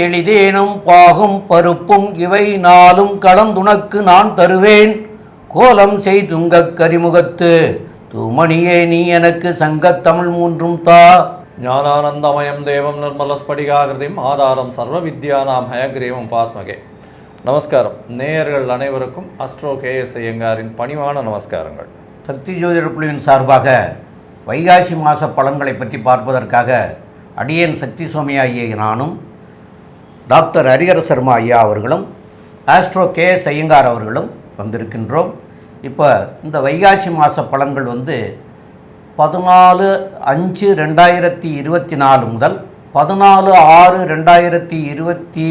பாலும் தெளிதேனும் பாகும் பருப்பும் இவை நாளும் கலந்துனக்கு நான் தருவேன். கோலம் செய்துங்கக் கரிமுகத்து தூமணியே நீ எனக்கு சங்கத்தமிழ் மூன்றும் தா. ஞானானந்தமயம் தேவம் நிர்மலஸ்படிகாகிருதிம் ஆதாரம் சர்வ வித்யானாம் ஹயக்ரீவம் பாஸ்மகே. நமஸ்காரம். நேயர்கள் அனைவருக்கும் அஸ்ட்ரோ கேஎஸ் ஐயங்காரின் பணிவான நமஸ்காரங்கள். சக்தி ஜோதிடர் குழுவின் சார்பாக வைகாசி மாத பலன்களை பற்றி பார்ப்பதற்காக அடியேன் சக்தி சுவாமி ஐயா நானும் டாக்டர் ஹரிஹர சர்மா ஐயா அவர்களும் ஆஸ்ட்ரோ கே எஸ் ஐயங்கார் அவர்களும் வந்திருக்கின்றோம். இப்போ இந்த வைகாசி மாத பலன்கள் வந்து பதினாலு அஞ்சு ரெண்டாயிரத்தி இருபத்தி நாலு முதல் பதினாலு ஆறு ரெண்டாயிரத்தி இருபத்தி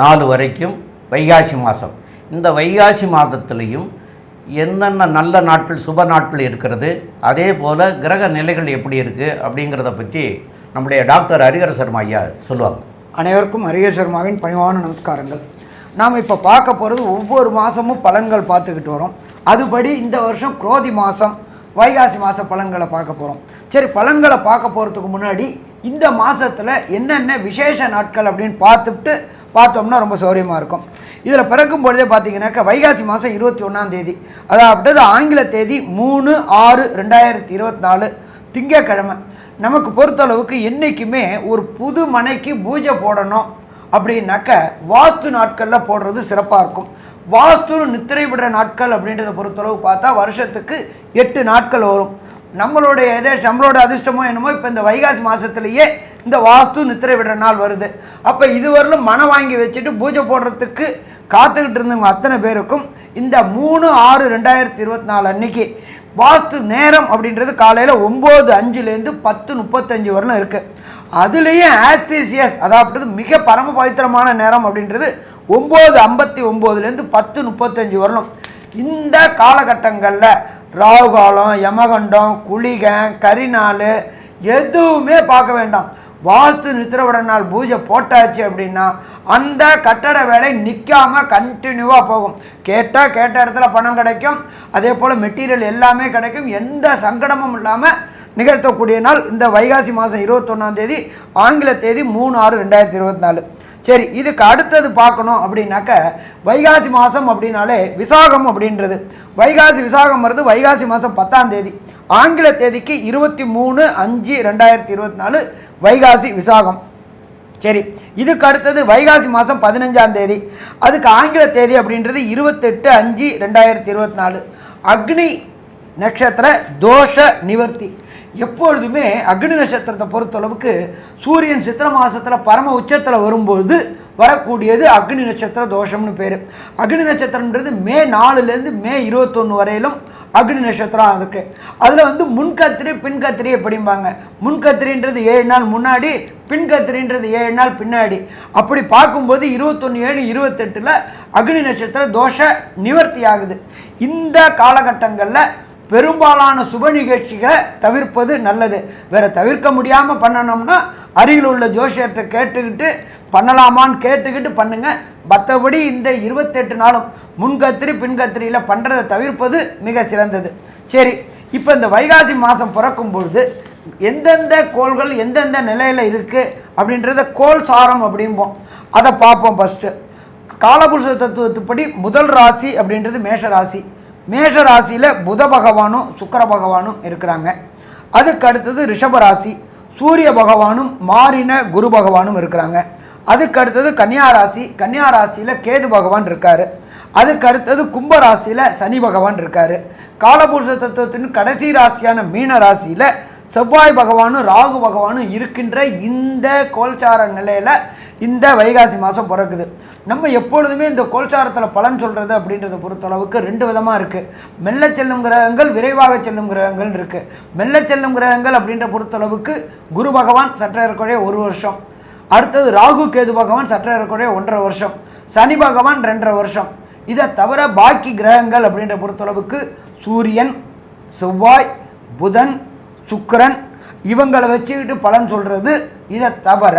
நாலு வரைக்கும் வைகாசி மாதம் இந்த வைகாசி மாதத்துலேயும் என்னென்ன நல்ல நாட்கள் சுப நாட்கள் இருக்கிறது அதே போல் கிரக நிலைகள் எப்படி இருக்குது அப்படிங்கிறத பற்றி நம்முடைய டாக்டர் ஹரிஹர சர்மா ஐயா சொல்லுவாங்க. அனைவருக்கும் ஹரிஹர் சர்மாவின் பணிவான நமஸ்காரங்கள். நாம் இப்போ பார்க்க போகிறது ஒவ்வொரு மாதமும் பலன்கள் பார்த்துக்கிட்டு வரோம். அதுபடி இந்த வருஷம் குரோதி மாதம் வைகாசி மாத பலன்களை பார்க்க போகிறோம் சரி பலன்களை பார்க்க போகிறதுக்கு முன்னாடி இந்த மாதத்தில் என்னென்ன விசேஷ நாட்கள் அப்படின்னு பார்த்துட்டு பார்த்தோம்னா ரொம்ப சௌரியமாக இருக்கும். இதில் பிறக்கும் பொழுதே பார்த்தீங்கன்னாக்கா வைகாசி மாதம் இருபத்தி ஒன்றாம் தேதி. அதாவது ஆங்கில தேதி மூணு ஆறு ரெண்டாயிரத்தி இருபத்தி நாலு திங்கக்கிழமை நமக்கு பொறுத்தளவுக்கு என்றைக்குமே ஒரு புது மனைக்கு பூஜை போடணும் அப்படின்னாக்க வாஸ்து நாட்களில் போடுறது சிறப்பாக இருக்கும். வாஸ்து நித்திரை விடுற நாட்கள் அப்படின்றத பொறுத்தளவு பார்த்தா வருஷத்துக்கு எட்டு நாட்கள் வரும். நம்மளுடைய எதே நம்மளோட அதிர்ஷ்டமோ என்னமோ இப்போ இந்த வைகாசி மாதத்துலேயே இந்த வாஸ்து நித்திரை விடுற நாள் வருது. அப்போ இதுவரையிலும் மனம் வாங்கி வச்சுட்டு பூஜை போடுறதுக்கு காத்துக்கிட்டு இருந்தவங்க அத்தனை பேருக்கும் இந்த மூணு ஆறு ரெண்டாயிரத்தி இருபத்தி நாலு அன்னைக்கு வாஸ்து நேரம் அப்படின்றது காலையில் ஒம்பது அஞ்சுலேருந்து பத்து முப்பத்தஞ்சு வரலும் இருக்குது அதுலேயும் ஆஸ்பீசியஸ் அதாவது மிக பரம பவித்திரமான நேரம் அப்படின்றது ஒம்பது ஐம்பத்தி ஒம்போதுலேருந்து பத்து முப்பத்தஞ்சு வரலும் இந்த காலகட்டங்களில் ராகுகாலம் யமகண்டம் குளிகன் கரிநாள் எதுவுமே பார்க்க வேண்டாம். வாஸ்து நித்திரவிட நாள் பூஜை போட்டாச்சு அப்படின்னா அந்த கட்டட வேலை நிற்காம கண்டினியூவாக போகும். கேட்டால் கேட்ட இடத்துல பணம் கிடைக்கும். அதே போல் மெட்டீரியல் எல்லாமே கிடைக்கும். எந்த சங்கடமும் இல்லாமல் நிகழ்த்தக்கூடிய நாள் இந்த வைகாசி மாதம் இருபத்தொன்னாம் தேதி ஆங்கில தேதி மூணு ஆறு ரெண்டாயிரத்தி இருபத்தி நாலு. சரி இதுக்கு அடுத்தது பார்க்கணும் அப்படின்னாக்க வைகாசி மாதம் அப்படின்னாலே விசாகம் அப்படின்றது. வைகாசி விசாகம் வருது வைகாசி மாதம் பத்தாம் தேதி. ஆங்கில தேதிக்கு இருபத்தி மூணு அஞ்சு ரெண்டாயிரத்தி இருபத்தி நாலு வைகாசி விசாகம். சரி இதுக்கு அடுத்தது வைகாசி மாதம் பதினஞ்சாம் தேதி. அதுக்கு ஆங்கில தேதி அப்படின்றது இருபத்தெட்டு அஞ்சு ரெண்டாயிரத்தி இருபத்தி நாலு. அக்னி நட்சத்திர தோஷ நிவர்த்தி. எப்பொழுதுமே அக்னி நட்சத்திரத்தை பொறுத்தளவுக்கு சூரியன் சித்திர மாதத்தில் பரம உச்சத்தில் வரும்பொழுது வரக்கூடியது அக்னி நட்சத்திர தோஷம்னு பேர். அக்னி நட்சத்திரம்ன்றது மே நாலுலேருந்து மே இருபத்தொன்று வரையிலும் அக்னி நட்சத்திரம் இருக்குது அதில் வந்து முன்கத்திரி பின்கத்திரி அப்படிம்பாங்க முன்கத்திரின்றது ஏழு நாள் முன்னாடி பின்கத்திரின்றது ஏழு நாள் பின்னாடி. அப்படி பார்க்கும்போது இருபத்தொன்று ஏழு இருபத்தெட்டில் அக்னி நட்சத்திர தோஷ நிவர்த்தி ஆகுது இந்த காலகட்டங்களில் பெரும்பாலான சுப நிகழ்ச்சிகளை தவிர்ப்பது நல்லது. வேற தவிர்க்க முடியாமல் பண்ணணும்னா அருகில் உள்ள ஜோசியர்கிட்ட கேட்டுக்கிட்டு பண்ணலாமான்னு கேட்டுக்கிட்டு பண்ணுங்க. மற்றபடி இந்த இருபத்தெட்டு நாளும் முன்கத்திரி பின்கத்திரியில் பண்ணுறதை தவிர்ப்பது மிக சிறந்தது. சரி இப்போ இந்த வைகாசி மாதம் பிறக்கும் பொழுது எந்தெந்த கோள்கள் எந்தெந்த நிலையில் இருக்குது அப்படின்றத கோல் சாரம் அப்படிம்போம். அதை பார்ப்போம் ஃபஸ்ட்டு காலபுருஷ தத்துவத்துப்படி முதல் ராசி அப்படின்றது மேஷ ராசி. மேஷ ராசியில் புத பகவானும் சுக்கர பகவானும் இருக்கிறாங்க. அதுக்கு அடுத்தது ரிஷப ராசி. சூரிய பகவானும் மாறின குரு பகவானும் இருக்கிறாங்க. அதுக்கு அடுத்தது கன்னியா ராசி கன்னியா ராசியில் கேது பகவான் இருக்கார். அதுக்கு அடுத்தது கும்ப ராசியில் சனி பகவான் இருக்கார். காலபுருஷ தத்துவத்தின் கடைசி ராசியான மீன ராசியில் செவ்வாய் பகவானும் ராகு பகவானும் இருக்கின்ற இந்த கோல்சார நிலையில் இந்த வைகாசி மாதம் பிறக்குது. நம்ம எப்பொழுதுமே இந்த கோல்சாரத்தில் பலன் சொல்கிறது அப்படின்றத பொறுத்தளவுக்கு ரெண்டு விதமாக இருக்குது மெல்ல செல்லும் கிரகங்கள் விரைவாக செல்லும் கிரகங்கள் இருக்குது மெல்ல செல்லும் கிரகங்கள் அப்படின்ற பொறுத்தளவுக்கு குரு பகவான் சற்ற ஒரு வருஷம். அடுத்தது ராகு கேது பகவான் சற்ற இருக்கக்கூடிய ஒன்றரை வருஷம். சனி பகவான் ரெண்டரை வருஷம். இதை தவிர பாக்கி கிரகங்கள் அப்படின்ற பொறுத்தளவுக்கு சூரியன் செவ்வாய் புதன் சுக்கரன் இவங்களை வச்சுக்கிட்டு பலன் சொல்கிறது இதை தவிர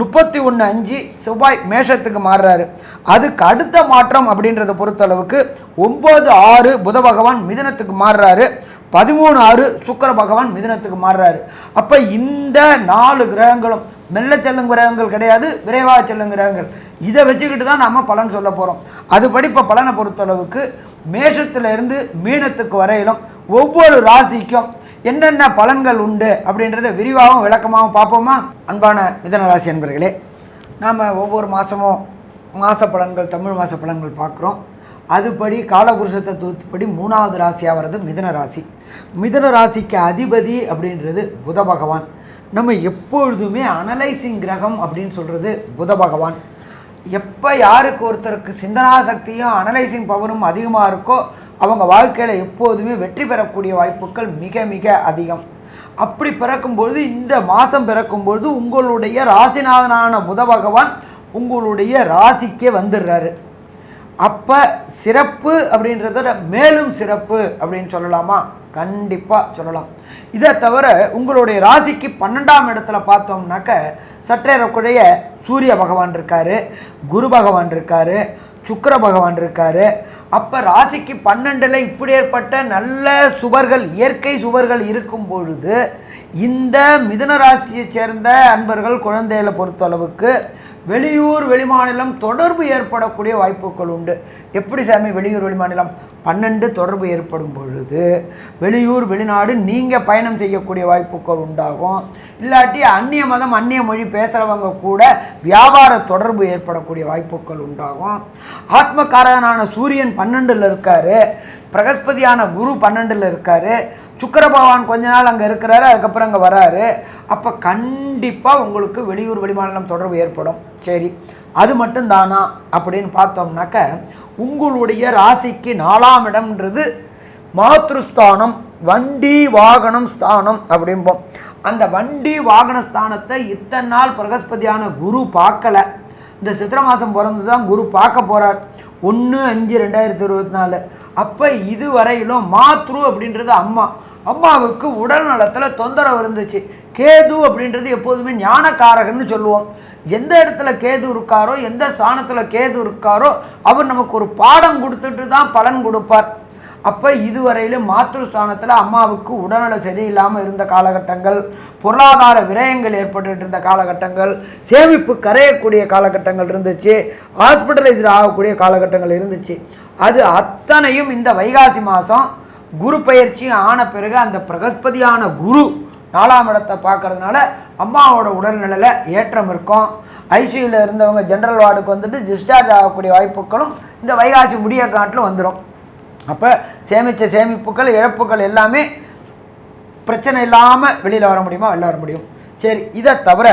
முப்பத்தி ஒன்று அஞ்சு செவ்வாய் மேஷத்துக்கு மாறுறாரு. அதுக்கு அடுத்த மாற்றம் அப்படின்றத பொறுத்தளவுக்கு ஒம்பது ஆறு புத பகவான் மிதனத்துக்கு மாறுறாரு. பதிமூணு ஆறு சுக்கர பகவான் மிதனத்துக்கு மாறுறாரு. அப்போ இந்த நாலு கிரகங்களும் மெல்ல செல்லும் கிரகங்கள் கிடையாது விரைவாக செல்லும் கிரகங்கள். இதை வச்சுக்கிட்டு தான் நம்ம பலன் சொல்ல போகிறோம் அதுபடி இப்போ பலனை பொறுத்தளவுக்கு மேஷத்துலேருந்து மீனத்துக்கு வரையிலும் ஒவ்வொரு ராசிக்கும் என்னென்ன பலன்கள் உண்டு அப்படின்றத விரிவாகவும் விளக்கமாகவும் பார்ப்போமா? அன்பான மிதனராசி அன்பர்களே நாம் ஒவ்வொரு மாதமும் மாத பலன்கள் தமிழ் மாத பலன்கள் பார்க்குறோம். அதுபடி காலபுருஷ தத்துவத்துப்படி மூணாவது ராசியாக வர்றது மிதன ராசி மிதன ராசிக்கு அதிபதி அப்படின்றது புத பகவான். நம்ம எப்பொழுதுமே அனலைசிங் கிரகம் அப்படின்னு சொல்கிறது புத பகவான். எப்போ யாருக்கு ஒருத்தருக்கு சிந்தனா சக்தியும் அனலைசிங் பவரும் அதிகமாக இருக்கோ அவங்க வாழ்க்கையில் எப்போதுமே வெற்றி பெறக்கூடிய வாய்ப்புகள் மிக மிக அதிகம். அப்படி பிறக்கும்பொழுது இந்த மாதம் பிறக்கும்பொழுது உங்களுடைய ராசிநாதனான புத பகவான் உங்களுடைய ராசிக்கே வந்துடுறாரு. அப்போ சிறப்பு அப்படின்றத மேலும் சிறப்பு அப்படின்னு சொல்லலாமா? கண்டிப்பாக சொல்லலாம். இதை தவிர உங்களுடைய ராசிக்கு பன்னெண்டாம் இடத்துல பார்த்தோம்னாக்க சற்றேறக்குறைய சூரிய பகவான் இருக்கார் குரு பகவான் இருக்கார் சுக்கர பகவான் இருக்கார். அப்போ ராசிக்கு பன்னெண்டில் இப்படி ஏற்பட்ட நல்ல சுவர்கள் இயற்கை சுவர்கள் இருக்கும் பொழுது இந்த மிதுன ராசியை சேர்ந்த அன்பர்கள் குழந்தைகளை பொறுத்தளவுக்கு வெளியூர் வெளிமாநிலம் தொடர்பு ஏற்படக்கூடிய வாய்ப்புகள் உண்டு. எப்படி சாமி? வெளியூர் வெளிமாநிலம். பன்னெண்டு தொடர்பு ஏற்படும் பொழுது வெளியூர் வெளிநாடு நீங்கள் பயணம் செய்யக்கூடிய வாய்ப்புகள் உண்டாகும். இல்லாட்டி அந்நிய மதம் அந்நிய மொழி பேசுகிறவங்க கூட வியாபார தொடர்பு ஏற்படக்கூடிய வாய்ப்புகள் உண்டாகும். ஆத்மகாரகனான சூரியன் பன்னெண்டில் இருக்கார். பிரகஸ்பதியான குரு பன்னெண்டில் இருக்கார். சுக்கர பகவான் கொஞ்ச நாள் அங்கே இருக்கிறாரு அதுக்கப்புறம் அங்கே வராரு. அப்போ கண்டிப்பாக உங்களுக்கு வெளியூர் வெளிமாநிலம் தொடர்பு ஏற்படும். சரி அது மட்டும் தானா? அப்படின்னு பார்த்தோம்னாக்க உங்களுடைய ராசிக்கு நாலாம் இடம்ன்றது மாத்ருஸ்தானம் வண்டி வாகனம் ஸ்தானம் அப்படிம்போம். அந்த வண்டி வாகன ஸ்தானத்தை இத்தனை நாள் பிரகஸ்பதியான குரு பார்க்கல. இந்த சித்திர மாதம் பிறந்து தான் குரு பார்க்க போகிறார் ஒன்று அஞ்சு ரெண்டாயிரத்தி இருபத்தி நாலு. அப்போ இதுவரையிலும் மாத்ரு அப்படின்றது அம்மா. அம்மாவுக்கு உடல் நலத்தில் தொந்தரவு இருந்துச்சு. கேது அப்படின்றது எப்போதுமே ஞானக்காரகன்னு சொல்லுவோம். எந்த இடத்துல கேது இருக்காரோ எந்த ஸ்தானத்தில் கேது இருக்காரோ அவர் நமக்கு ஒரு பாடம் கொடுத்துட்டு தான் பலன் கொடுப்பார். அப்போ இதுவரையிலும் மாத்திருஸ்தானத்தில் அம்மாவுக்கு உடல்நல சரியில்லாமல் இருந்த காலகட்டங்கள் பொருளாதார விரயங்கள் ஏற்பட்டு இருந்த காலகட்டங்கள் சேமிப்பு கரையக்கூடிய காலகட்டங்கள் இருந்துச்சு ஹாஸ்பிட்டலைஸ்டு ஆகக்கூடிய காலகட்டங்கள் இருந்துச்சு. அது அத்தனையும் இந்த வைகாசி மாதம் குரு பயிற்சியும் ஆன பிறகு அந்த பிரகஸ்பதியான குரு நாலாம் இடத்தை பார்க்கறதுனால அம்மாவோட உடல்நிலையில் ஏற்றம் இருக்கும். ஐசியூவில் இருந்தவங்க ஜென்ரல் வார்டுக்கு வந்துட்டு டிஸ்சார்ஜ் ஆகக்கூடிய வாய்ப்புகளும் இந்த வைகாசி முடிய காட்டில் வந்துடும் அப்போ சேமித்த சேமிப்புகள் இழப்புகள் எல்லாமே பிரச்சனை இல்லாமல் வெளியில் வர முடியுமா? வெளில வர முடியும். சரி இதை தவிர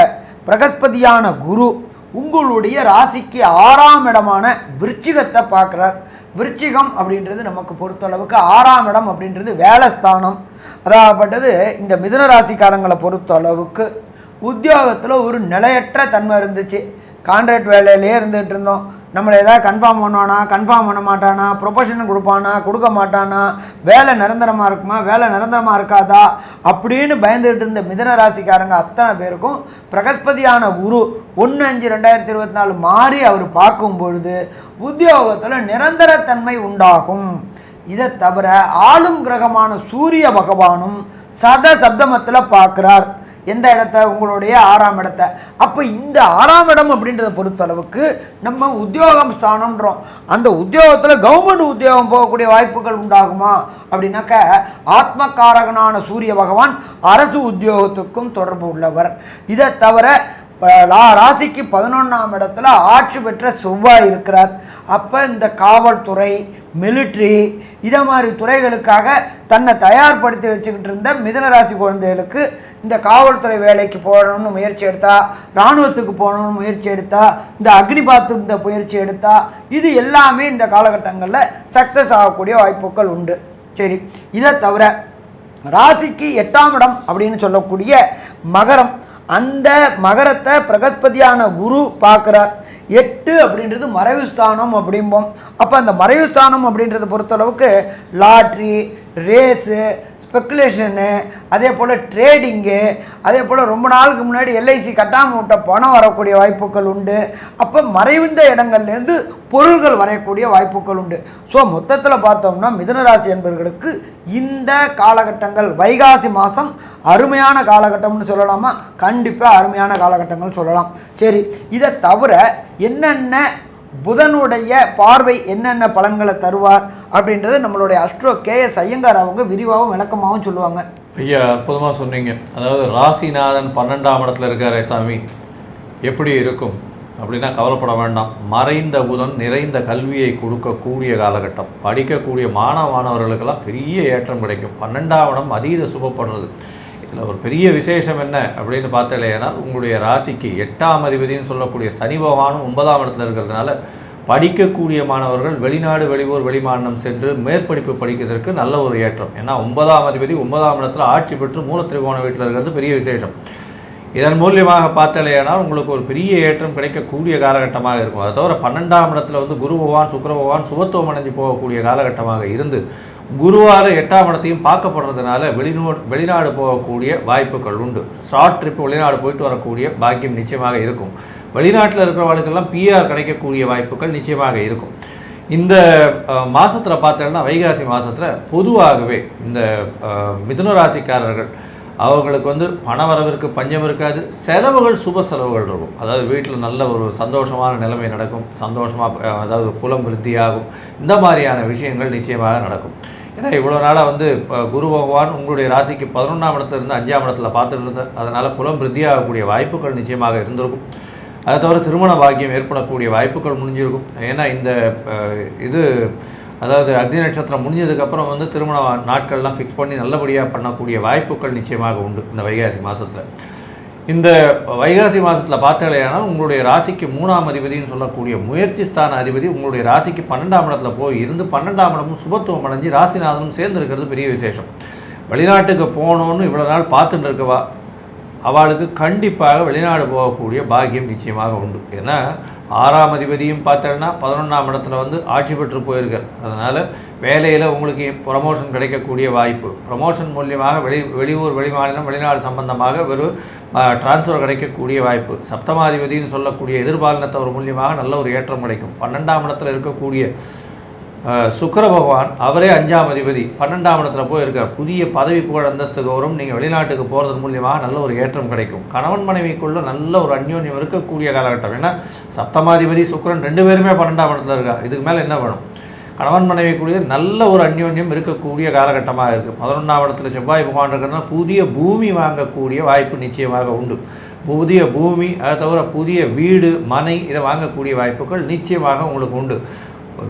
பிரகஸ்பதியான குரு உங்களுடைய ராசிக்கு ஆறாம் இடமான விருச்சிகத்தை பார்க்குறார். விருச்சிகம் அப்படின்றது நமக்கு பொறுத்தளவுக்கு ஆறாம் இடம் அப்படின்றது வேலைஸ்தானம். அதாகப்பட்டது இந்த மிதுன ராசிக்காரங்களை பொறுத்தளவுக்கு உத்தியோகத்தில் ஒரு நிலையற்ற தன்மை இருந்துச்சு. கான்ட்ராக்ட் வேலையிலே இருந்துகிட்டு இருந்தோம். நம்மளை ஏதாவது கன்ஃபார்ம் பண்ணுவானா கன்ஃபார்ம் பண்ண மாட்டானா ப்ரொபஷன் கொடுப்பானா கொடுக்க மாட்டானா வேலை நிரந்தரமாக இருக்குமா வேலை நிரந்தரமாக இருக்காதா அப்படின்னு பயந்துகிட்டு இருந்த மிதன ராசிக்காரங்க அத்தனை பேருக்கும் பிரகஸ்பதியான குரு ஒன்று அஞ்சு ரெண்டாயிரத்தி இருபத்தி நாலு மாறி அவர் பார்க்கும் பொழுது உத்தியோகத்தில் நிரந்தரத்தன்மை உண்டாகும். இதை தவிர ஆளும் கிரகமான சூரிய பகவானும் சத சப்தமத்தில் பார்க்குறார். எந்த இடத்த? உங்களுடைய ஆறாம் இடத்த. அப்போ இந்த ஆறாம் இடம் அப்படின்றத பொறுத்தளவுக்கு நம்ம உத்தியோகம் ஸ்தானம்ன்றோம். அந்த உத்தியோகத்தில் கவர்மெண்ட் உத்தியோகம் போகக்கூடிய வாய்ப்புகள் உண்டாகுமா? அப்படின்னாக்க ஆத்மகாரகனான சூரிய பகவான் அரசு உத்தியோகத்துக்கும் தொடர்பு உள்ளவர். இதை தவிர ப- லா- ராசிக்கு பதினொன்றாம் இடத்துல ஆட்சி பெற்ற செவ்வாய் இருக்கிறார். அப்போ இந்த காவல்துறை மிலிட்ரி இதை மாதிரி துறைகளுக்காக தன்னை தயார்படுத்தி வச்சுக்கிட்டு இருந்த மிதனராசி குழந்தைகளுக்கு இந்த காவல்துறை வேலைக்கு போகணும்னு முயற்சி எடுத்தா இராணுவத்துக்கு போகணும்னு முயற்சி எடுத்தா இந்த அக்னிபாத்து இந்த முயற்சி எடுத்தா இது எல்லாமே இந்த காலகட்டங்களில் சக்ஸஸ் ஆகக்கூடிய வாய்ப்புகள் உண்டு. சரி இதை தவிர ராசிக்கு எட்டாம் இடம் அப்படின்னு சொல்லக்கூடிய மகரம் அந்த மகரத்தை பிரகஸ்பதியான குரு பார்க்குறார். எட்டு அப்படின்றது மறைவு ஸ்தானம் அப்படிம்போம். அப்போ அந்த மறைவு ஸ்தானம் அப்படின்றத பொறுத்தளவுக்கு லாட்ரி ரேஸு ஸ்பெக்குலேஷனு அதே போல் ட்ரேடிங்கு அதே போல் ரொம்ப நாளுக்கு முன்னாடி எல்ஐசி கட்டாமல் விட்ட பணம் வரக்கூடிய வாய்ப்புகள் உண்டு. அப்போ மறைவிந்த இடங்கள்லேருந்து பொருள்கள் வரையக்கூடிய வாய்ப்புகள் உண்டு. ஸோ மொத்தத்தில் பார்த்தோம்னா மிதுனராசி என்பவர்களுக்கு இந்த காலகட்டங்கள் வைகாசி மாதம் அருமையான காலகட்டம்னு சொல்லலாமா? கண்டிப்பாக அருமையான காலகட்டங்கள் சொல்லலாம். சரி இதை தவிர என்னென்ன புதனுடைய பார்வை என்னென்ன பலன்களை தருவார் அப்படின்றது நம்மளுடைய அஸ்ட்ரோ கேஎஸ் ஐயங்கார் அவங்க விரிவாகவும் விளக்கமாகவும் சொல்லுவாங்க. ஐயா அற்புதமாக சொன்னீங்க. அதாவது ராசிநாதன் பன்னெண்டாம் இடத்துல இருக்காரே சாமி. எப்படி இருக்கும் அப்படின்னா கவலைப்பட வேண்டாம். மறைந்த புதன் நிறைந்த கல்வியை கொடுக்கக்கூடிய காலகட்டம். படிக்கக்கூடிய மாணவ மாணவர்களுக்கெல்லாம் பெரிய ஏற்றம் கிடைக்கும். பன்னெண்டாம் இடம் அதீத சுபப்படுறது. இதில் ஒரு பெரிய விசேஷம் என்ன அப்படின்னு பார்த்தலையானால் உங்களுடைய ராசிக்கு எட்டாம் அதிபதினு சொல்லக்கூடிய சனி பகவானும் ஒன்பதாம் இடத்துல இருக்கிறதுனால படிக்கக்கூடிய மாணவர்கள் வெளிநாடு வெளியூர் வெளிமாநிலம் சென்று மேற்படிப்பு படிக்கிறதுக்கு நல்ல ஒரு ஏற்றம். ஏன்னா ஒன்பதாம் அதிபதி ஒன்பதாம் இடத்துல ஆட்சி பெற்று மூலத்திரிகோண வீட்டில் இருக்கிறது பெரிய விசேஷம். இதன் மூலியமாக பார்த்தாலேயானால் உங்களுக்கு ஒரு பெரிய ஏற்றம் கிடைக்கக்கூடிய காலகட்டமாக இருக்கும். அதை தவிர பன்னெண்டாம் இடத்துல வந்து குரு பகவான் சுக்கர பகவான் சுபத்துவம் அடைஞ்சு போகக்கூடிய காலகட்டமாக இருந்து குருவார எட்டாம் இடத்தையும் பார்க்கப்படுறதுனால வெளிநோ வெளிநாடு போகக்கூடிய வாய்ப்புகள் உண்டு. ஷார்ட் ட்ரிப் வெளிநாடு போயிட்டு வரக்கூடிய பாக்கியம் நிச்சயமாக இருக்கும். வெளிநாட்டில் இருக்கிறவர்களுக்கெல்லாம் பிஆர் கிடைக்கக்கூடிய வாய்ப்புகள் நிச்சயமாக இருக்கும். இந்த மாதத்தில் பார்த்தோன்னா வைகாசி மாதத்தில் பொதுவாகவே இந்த மிதுன ராசிக்காரர்கள் அவங்களுக்கு வந்து பண வரவிற்கு பஞ்சம் இருக்காது. செலவுகள் சுப செலவுகள் இருக்கும். அதாவது வீட்டில் நல்ல ஒரு சந்தோஷமான நிலைமை நடக்கும். சந்தோஷமாக அதாவது குலம் விருத்தியாகும். இந்த மாதிரியான விஷயங்கள் நிச்சயமாக நடக்கும். ஏன்னா இவ்வளோ நாளாக வந்து இப்போ குரு பகவான் உங்களுடைய ராசிக்கு பதினொன்றாம் இடத்துல இருந்து அஞ்சாம் இடத்துல பார்த்துட்டு இருந்தார். அதனால் குலம் விருத்தியாகக்கூடிய வாய்ப்புகள் நிச்சயமாக இருந்திருக்கும். அதை தவிர திருமண பாக்கியம் ஏற்படக்கூடிய வாய்ப்புகள் முடிஞ்சிருக்கும். ஏன்னா இந்த இது அதாவது அக்னி நட்சத்திரம் முடிஞ்சதுக்கப்புறம் வந்து திருமண நாட்கள்லாம் ஃபிக்ஸ் பண்ணி நல்லபடியாக பண்ணக்கூடிய வாய்ப்புகள் நிச்சயமாக உண்டு இந்த வைகாசி மாதத்தில் இந்த வைகாசி மாதத்தில் பார்த்தாலேயானால் உங்களுடைய ராசிக்கு மூணாம் அதிபதினு சொல்லக்கூடிய முயற்சி ஸ்தான அதிபதி உங்களுடைய ராசிக்கு பன்னெண்டாம் இடத்துல போய் இருந்து பன்னெண்டாம் இடமும் சுபத்துவம் அடைஞ்சு ராசிநாதனும் சேர்ந்து இருக்கிறது பெரிய விசேஷம். வெளிநாட்டுக்கு போகணுன்னு இவ்வளோ நாள் பார்த்துட்டு இருக்கவா? அவளுக்கு கண்டிப்பாக வெளிநாடு போகக்கூடிய பாக்கியம் நிச்சயமாக உண்டு. ஏன்னா ஆறாம் அதிபதியும் பார்த்தோன்னா பதினொன்றாம் இடத்துல வந்து ஆட்சி பெற்று போயிருக்கார். அதனால் வேலையில் உங்களுக்கு ப்ரமோஷன் கிடைக்கக்கூடிய வாய்ப்பு. ப்ரமோஷன் மூலியமாக வெளி வெளியூர் வெளிமாநிலம் வெளிநாடு சம்பந்தமாக ஒரு டிரான்ஸ்ஃபர் கிடைக்கக்கூடிய வாய்ப்பு. சப்தமாதிபதினு சொல்லக்கூடிய எதிர்பாலினத்தவர் மூலியமாக நல்ல ஒரு ஏற்றம் கிடைக்கும். பன்னெண்டாம் இடத்துல இருக்கக்கூடிய சுக்கர பகவான் அவரே அஞ்சாம் அதிபதி பன்னெண்டாம் இடத்துல போய் இருக்கார் புதிய பதவி புகழ் அந்தஸ்து கௌரவம் நீங்கள் வெளிநாட்டுக்கு போகிறது மூலியமாக நல்ல ஒரு ஏற்றம் கிடைக்கும். கணவன் மனைவிக்குள்ள நல்ல ஒரு அந்யோன்யம் இருக்கக்கூடிய காலகட்டம். ஏன்னா சப்தமாதிபதி சுக்கிரன் ரெண்டு பேருமே பன்னெண்டாம் இடத்துல இருக்கா இதுக்கு மேலே என்ன வேணும்? கணவன் மனைவிக்குரிய நல்ல ஒரு அந்யோன்யம் இருக்கக்கூடிய காலகட்டமாக இருக்குது பதினொன்றாம் இடத்துல செவ்வாய் பகவான் இருக்கிறதுனா புதிய பூமி வாங்கக்கூடிய வாய்ப்பு நிச்சயமாக உண்டு. புதிய பூமி அதை தவிர புதிய வீடு மனை இதை வாங்கக்கூடிய வாய்ப்புகள் நிச்சயமாக உங்களுக்கு உண்டு.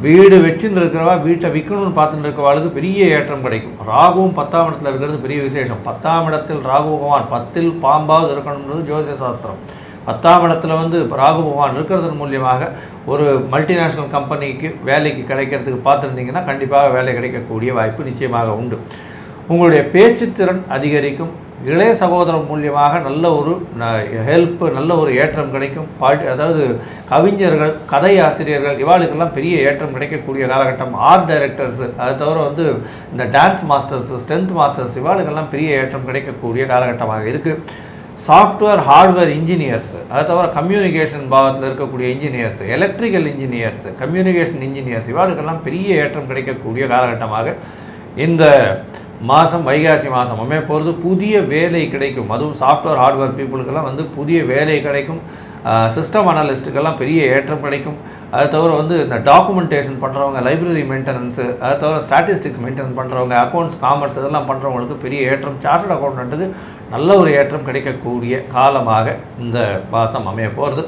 வீடு வச்சுன்னு இருக்கிறவா வீட்டை விற்கணும்னு பார்த்துட்டு இருக்கவாளுக்கு பெரிய ஏற்றம் கிடைக்கும். ராகுவும் பத்தாம் இடத்துல இருக்கிறது பெரிய விசேஷம். பத்தாம் இடத்தில் ராகு பகவான் பத்தில் பாம்பாவது இருக்கணும்ன்றது ஜோதிட சாஸ்திரம். பத்தாம் இடத்துல வந்து ராகு பகவான் இருக்கிறதன் மூலியமாக ஒரு மல்டிநேஷ்னல் கம்பெனிக்கு வேலைக்கு கிடைக்கிறதுக்கு பார்த்துருந்தீங்கன்னா கண்டிப்பாக வேலை கிடைக்கக்கூடிய வாய்ப்பு நிச்சயமாக உண்டு. உங்களுடைய பேச்சுத்திறன் அதிகரிக்கும். இளைய சகோதரம் மூலியமாக நல்ல ஒரு ஹெல்ப்பு நல்ல ஒரு ஏற்றம் கிடைக்கும். பாட்டு அதாவது கவிஞர்கள் கதை ஆசிரியர்கள் இவாளுக்கெல்லாம் பெரிய ஏற்றம் கிடைக்கக்கூடிய காலகட்டம். ஆர்ட் டைரக்டர்ஸு அது தவிர வந்து இந்த டான்ஸ் மாஸ்டர்ஸு ஸ்ட்ரென்த் மாஸ்டர்ஸ் இவாளுக்கெல்லாம் பெரிய ஏற்றம் கிடைக்கக்கூடிய காலகட்டமாக இருக்குது சாஃப்ட்வேர் ஹார்ட்வேர் இன்ஜினியர்ஸ் அதை தவிர கம்யூனிகேஷன் பாகத்தில் இருக்கக்கூடிய engineers electrical engineers communication engineers இவாளுக்கெல்லாம் பெரிய ஏற்றம் கிடைக்கக்கூடிய காலகட்டமாக இந்த மாதம் வைகாசி மாதம் அமைய போகிறது புதிய வேலை கிடைக்கும். அதுவும் சாஃப்ட்வேர் ஹார்ட்வேர் பீப்புளுக்கெல்லாம் வந்து புதிய வேலை கிடைக்கும். சிஸ்டம் அனலிஸ்ட்டுக்கெல்லாம் பெரிய ஏற்றம் கிடைக்கும். அதை தவிர வந்து இந்த டாக்குமெண்டேஷன் பண்ணுறவங்க லைப்ரரி மெயின்டெனன்ஸு அதை தவிர ஸ்டாட்டிஸ்டிக்ஸ் மெயின்டைன் பண்ணுறவங்க அக்கௌண்ட்ஸ் காமர்ஸ் இதெல்லாம் பண்ணுறவங்களுக்கு பெரிய ஏற்றம். சார்ட்டர்ட் அக்கௌண்டண்ட்டுக்கு நல்ல ஒரு ஏற்றம் கிடைக்கக்கூடிய காலமாக இந்த மாதம் அமைய போகிறது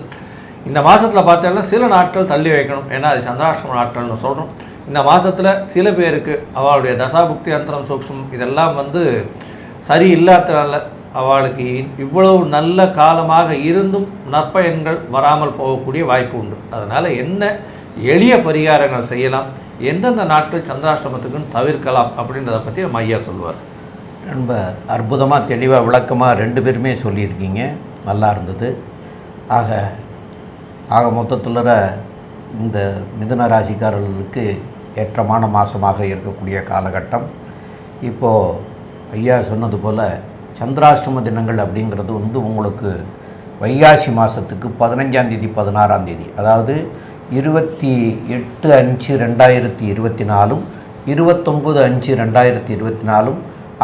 இந்த மாதத்தில் பார்த்தோம்னா சில நாட்கள் தள்ளி வைக்கணும். ஏன்னா அது சந்திராஷ்டம நாட்கள்னு சொல்கிறோம் இந்த மாதத்தில் சில பேருக்கு அவளுடைய தசாபுக்தி அந்தரம் சூக்ஷம் இதெல்லாம் வந்து சரி இல்லாதனால அவளுக்கு இவ்வளவு நல்ல காலமாக இருந்தும் நற்பயன்கள் வராமல் போகக்கூடிய வாய்ப்பு உண்டு. அதனால் என்ன எளிய பரிகாரங்கள் செய்யலாம் எந்தெந்த நாட்கள் சந்திராஷ்டமத்துக்குன்னு தவிர்க்கலாம் அப்படின்றத பற்றி நம்ம ஐயா சொல்லுவார். ரொம்ப அற்புதமாக தெளிவாக விளக்கமாக ரெண்டு பேருமே சொல்லியிருக்கீங்க. நல்லா இருந்தது. ஆக ஆக மொத்தத்தில் இந்த மிதுன ராசிக்காரர்களுக்கு ஏற்றமான மாதமாக இருக்கக்கூடிய காலகட்டம். இப்போது ஐயா சொன்னது போல் சந்திராஷ்டம தினங்கள் அப்படிங்கிறது வந்து உங்களுக்கு வைகாசி மாதத்துக்கு பதினஞ்சாந்தேதி பதினாறாம் தேதி. அதாவது இருபத்தி எட்டு அஞ்சு ரெண்டாயிரத்தி இருபத்தி நாலும் இருபத்தொம்பது அஞ்சு ரெண்டாயிரத்தி இருபத்தி நாலும்.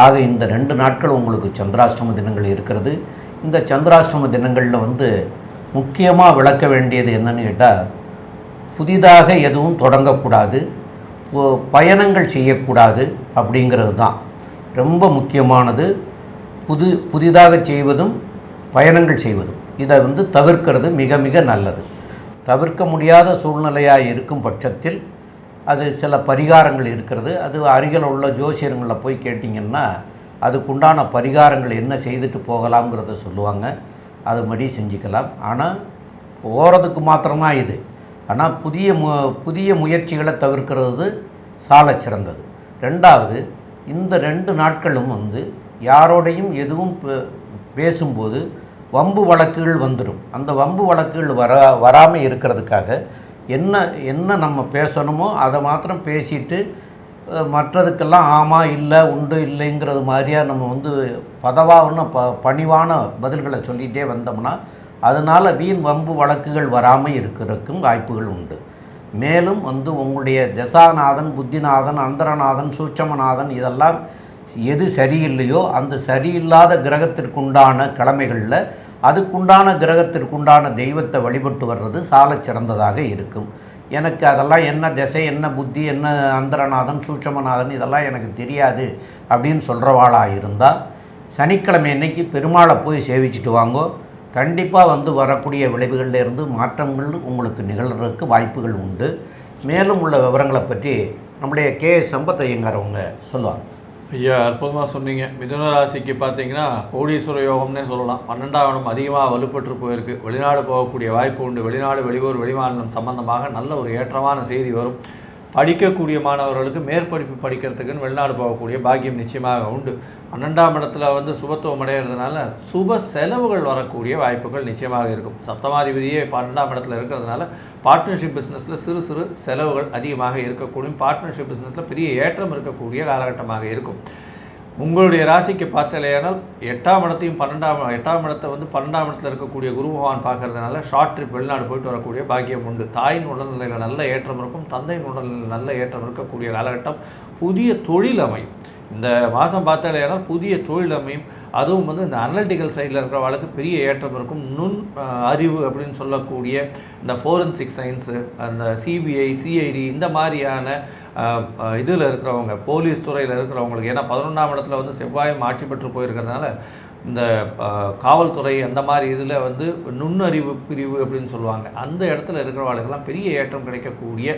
ஆக இந்த ரெண்டு நாட்கள் உங்களுக்கு சந்திராஷ்டம தினங்கள் இருக்கிறது. இந்த சந்திராஷ்டம தினங்களில் வந்து முக்கியமாக விளக்க வேண்டியது என்னன்னு கேட்டால் புதிதாக எதுவும் தொடங்கக்கூடாது. பயணங்கள் செய்யக்கூடாது அப்படிங்கிறது தான். ரொம்ப முக்கியமானது. புது புதிதாக செய்வதும் பயணங்கள் செய்வதும். இதை வந்து தவிர்க்கிறது மிக மிக நல்லது. தவிர்க்க முடியாத சூழ்நிலையாக இருக்கும் பட்சத்தில் அது சில பரிகாரங்கள் இருக்கிறது. அது அருகில் உள்ள ஜோசியர்களில் போய் கேட்டிங்கன்னா அதுக்குண்டான பரிகாரங்கள் என்ன செய்துட்டு போகலாம்ங்கிறத சொல்லுவாங்க. அதுபடி செஞ்சுக்கலாம். ஆனால் போகிறதுக்கு மாத்திரம்தான் இது. ஆனால் புதிய மு புதிய முயற்சிகளை தவிர்க்கிறது சாலச் சிறந்தது. ரெண்டாவது இந்த ரெண்டு நாட்களும் வந்து யாரோடையும் எதுவும் பே- பேசும்போது வம்பு வழக்குகள் வந்துடும் அந்த வம்பு வழக்குகள் வர வராமல் இருக்கிறதுக்காக என்ன என்ன நம்ம பேசணுமோ அதை மாத்திரம் பேசிட்டு மற்றதுக்கெல்லாம் ஆமாம் இல்லை உண்டு இல்லைங்கிறது மாதிரியா நம்ம வந்து பதவான ப பணிவான பதில்களை சொல்லிகிட்டே வந்தோம்னா அதனால் வீண் வம்பு வழக்குகள் வராமல் இருக்கிறதுக்கும் வாய்ப்புகள் உண்டு. மேலும் வந்து உங்களுடைய தசாநாதன் புத்திநாதன் அந்தரநாதன் சூட்சமநாதன் இதெல்லாம் எது சரியில்லையோ அந்த சரியில்லாத கிரகத்திற்குண்டான கிழமைகளில் அதுக்குண்டான கிரகத்திற்குண்டான தெய்வத்தை வழிபட்டு வர்றது சாலச் சிறந்ததாக இருக்கும். எனக்கு அதெல்லாம் என்ன திசை என்ன புத்தி என்ன அந்தரநாதன் சூட்சமநாதன் இதெல்லாம் எனக்கு தெரியாது அப்படின்னு சொல்கிறவாளாக இருந்தால் சனிக்கிழமை அன்னைக்கு பெருமாளை போய் சேவிச்சுட்டு வாங்கோ. கண்டிப்பாக வந்து வரக்கூடிய விளைவுகளிலிருந்து மாற்றங்கள் உங்களுக்கு நிகழ்கிறதுக்கு வாய்ப்புகள் உண்டு. மேலும் உள்ள விவரங்களை பற்றி நம்முடைய கே. சம்பத் ஐயங்கார் அவங்க சொல்லுவாங்க. ஐயா அற்புதமாக சொன்னீங்க. மிதுன ராசிக்கு பார்த்தீங்கன்னா கோடீஸ்வர யோகம்னே சொல்லலாம். பன்னெண்டாம் இடம் அதிகமாக வலுப்பட்டு போயிருக்கு. வெளிநாடு போகக்கூடிய வாய்ப்பு உண்டு. வெளிநாடு வெளியூர் வெளிமாநிலம் சம்பந்தமாக நல்ல ஒரு ஏற்றமான செய்தி வரும். படிக்கக்கூடிய மாணவர்களுக்கு மேற்படிப்பு படிக்கிறதுக்குன்னு வெளிநாடு போகக்கூடிய பாக்கியம் நிச்சயமாக உண்டு. பன்னெண்டாம் இடத்துல வந்து சுபத்துவம் அடைகிறதுனால சுப செலவுகள் வரக்கூடிய வாய்ப்புகள் நிச்சயமாக இருக்கும். சப்தமாதிபதியே பன்னெண்டாம் இடத்துல இருக்கிறதுனால பார்ட்னர்ஷிப் பிஸ்னஸில் சிறு சிறு செலவுகள் அதிகமாக இருக்கக்கூடிய பார்ட்னர்ஷிப் பிஸ்னஸில் பெரிய ஏற்றம் இருக்கக்கூடிய காலகட்டமாக இருக்கும். உங்களுடைய ராசிக்கு பார்த்தலையானால் எட்டாம் இடத்தையும் பன்னெண்டாம் எட்டாம் இடத்தை வந்து பன்னெண்டாம் இடத்துல இருக்கக்கூடிய குரு பகவான் பார்க்கறதுனால ஷார்ட் ட்ரிப் வெளிநாடு போயிட்டு வரக்கூடிய பாக்கியம் உண்டு. தாயின் உடல்நிலையில் நல்ல ஏற்றம் இருக்கும் தந்தையின் உடல்நிலையில் நல்ல ஏற்றம் இருக்கக்கூடிய காலகட்டம் புதிய தொழில் அமையும். இந்த மாதம் பார்த்தாலேயானால் புதிய தொழில் அமையும். அதுவும் வந்து இந்த அனலிட்டிக்கல் சைடில் இருக்கிறவளுக்கு பெரிய ஏற்றம் இருக்கும். நுண் அறிவு அப்படின்னு சொல்லக்கூடிய இந்த ஃபோரன்சிக் சயின்ஸு அந்த சிபிஐ சிஐடி இந்த மாதிரியான இதில் இருக்கிறவங்க போலீஸ் துறையில் இருக்கிறவங்களுக்கு ஏன்னா பதினொன்றாம் இடத்துல வந்து செவ்வாயும் ஆட்சி பெற்று போயிருக்கிறதுனால இந்த காவல்துறை அந்த மாதிரி இதில் வந்து நுண்ணறிவு பிரிவு அப்படின்னு சொல்லுவாங்க. அந்த இடத்துல இருக்கிறவங்களுக்கெல்லாம் பெரிய ஏற்றம் கிடைக்கக்கூடிய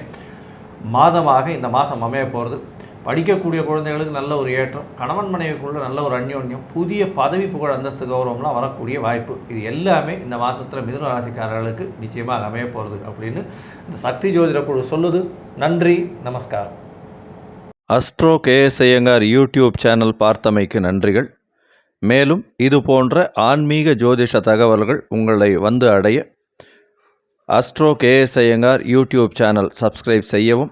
மாதமாக இந்த மாதம் அமைய போகிறது படிக்கக்கூடிய குழந்தைகளுக்கு நல்ல ஒரு ஏற்றம் கணவன் மனைவிக்குள்ள நல்ல ஒரு அந்யோன்யம் புதிய பதவி புகழ் அந்தஸ்து கௌரவம்லாம் வரக்கூடிய வாய்ப்பு. இது எல்லாமே இந்த மாதத்தில் மிதுன ராசிக்காரர்களுக்கு நிச்சயமாக அமைய போகிறது அப்படின்னு இந்த சக்தி ஜோதிட குழு சொல்லுது. நன்றி நமஸ்காரம். Astro KS Iyengar YouTube channel பார்த்தமைக்கு நன்றிகள். மேலும் இது போன்ற ஆன்மீக ஜோதிஷ தகவல்கள் உங்களை வந்து அடைய astro KS Iyengar YouTube channel subscribe செய்யவும்